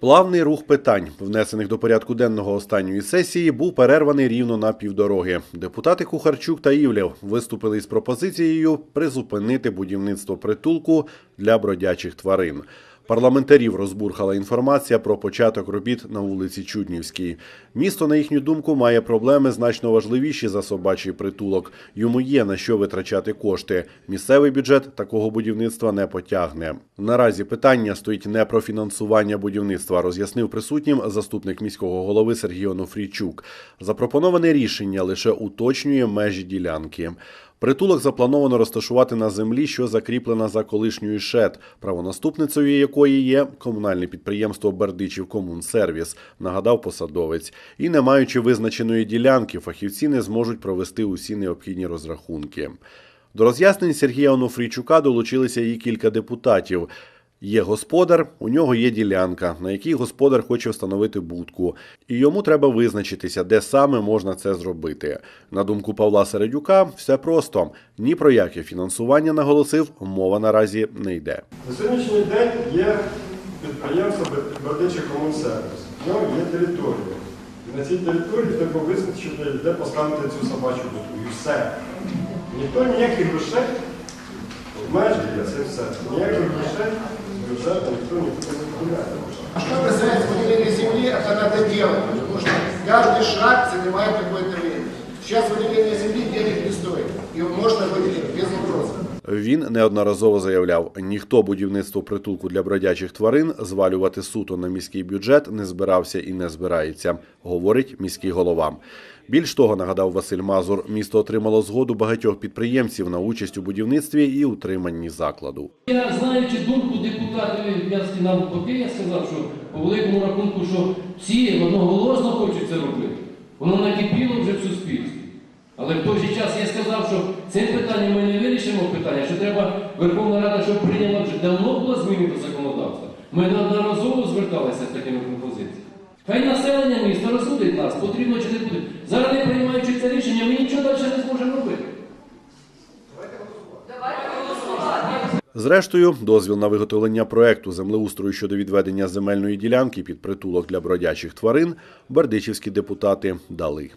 Плавний рух питань, внесених до порядку денного останньої сесії, був перерваний рівно на півдороги. Депутати Кухарчук та Івлєв виступили із пропозицією призупинити будівництво притулку для бродячих тварин. Парламентарів розбурхала інформація про початок робіт на вулиці Чуднівській. Місто, на їхню думку, має проблеми значно важливіші за собачий притулок. Йому є на що витрачати кошти. Місцевий бюджет такого будівництва не потягне. Наразі питання стоїть не про фінансування будівництва, роз'яснив присутнім заступник міського голови Сергій Онуфрійчук. Запропоноване рішення лише уточнює межі ділянки. Притулок заплановано розташувати на землі, що закріплена за колишньою ШЕД, правонаступницею якої є комунальне підприємство Бердичів Комунсервіс, нагадав посадовець. І не маючи визначеної ділянки, фахівці не зможуть провести усі необхідні розрахунки. До роз'яснень Сергія Онуфрійчука долучилися і кілька депутатів. Є господар, у нього є ділянка, на якій господар хоче встановити будку, і йому треба визначитися, де саме можна це зробити. На думку Павла Середюка, все просто ні про яке фінансування наголосив, мова наразі не йде. На сьогоднішній день є підприємство Бердичий Комунсервіс. В нього є територія. І на цій території треба визначити, де поставити цю собачу будку. І все. Ніхто ніяких грошей межі є, це все. Ніяких грошей з бюджету ніхто нікуди не вкладає. А что касается выделения земли, это надо делать, потому что каждый шаг занимает какое-то время. Сейчас выделение земли денег не стоит. Ее можно выделить без вопросов. він неодноразово заявляв, ніхто будівництво притулку для бродячих тварин звалювати суто на міський бюджет не збирався і не збирається, говорить міський голова. Більш того, нагадав Василь Мазур, місто отримало згоду багатьох підприємців на участь у будівництві і утриманні закладу. Я знаючи думку депутатів, я нам поки я сказав, що по великому рахунку, що всі одноголосно хочуть це робити. Воно накипіло вже в суспільстві. Але в той же час я сказав, що цим питанням ми не вирішимо питання, що треба Верховна Рада, щоб прийняла вже давно було зміни до законодавства. Ми неодноразово зверталися з такими пропозиціями. Хай населення міста розсудить нас, потрібно чи не потрібно. Зараз не приймаючи це рішення, ми нічого далі не зможемо робити. Зрештою, дозвіл на виготовлення проекту землеустрою щодо відведення земельної ділянки під притулок для бродячих тварин бердичівські депутати дали.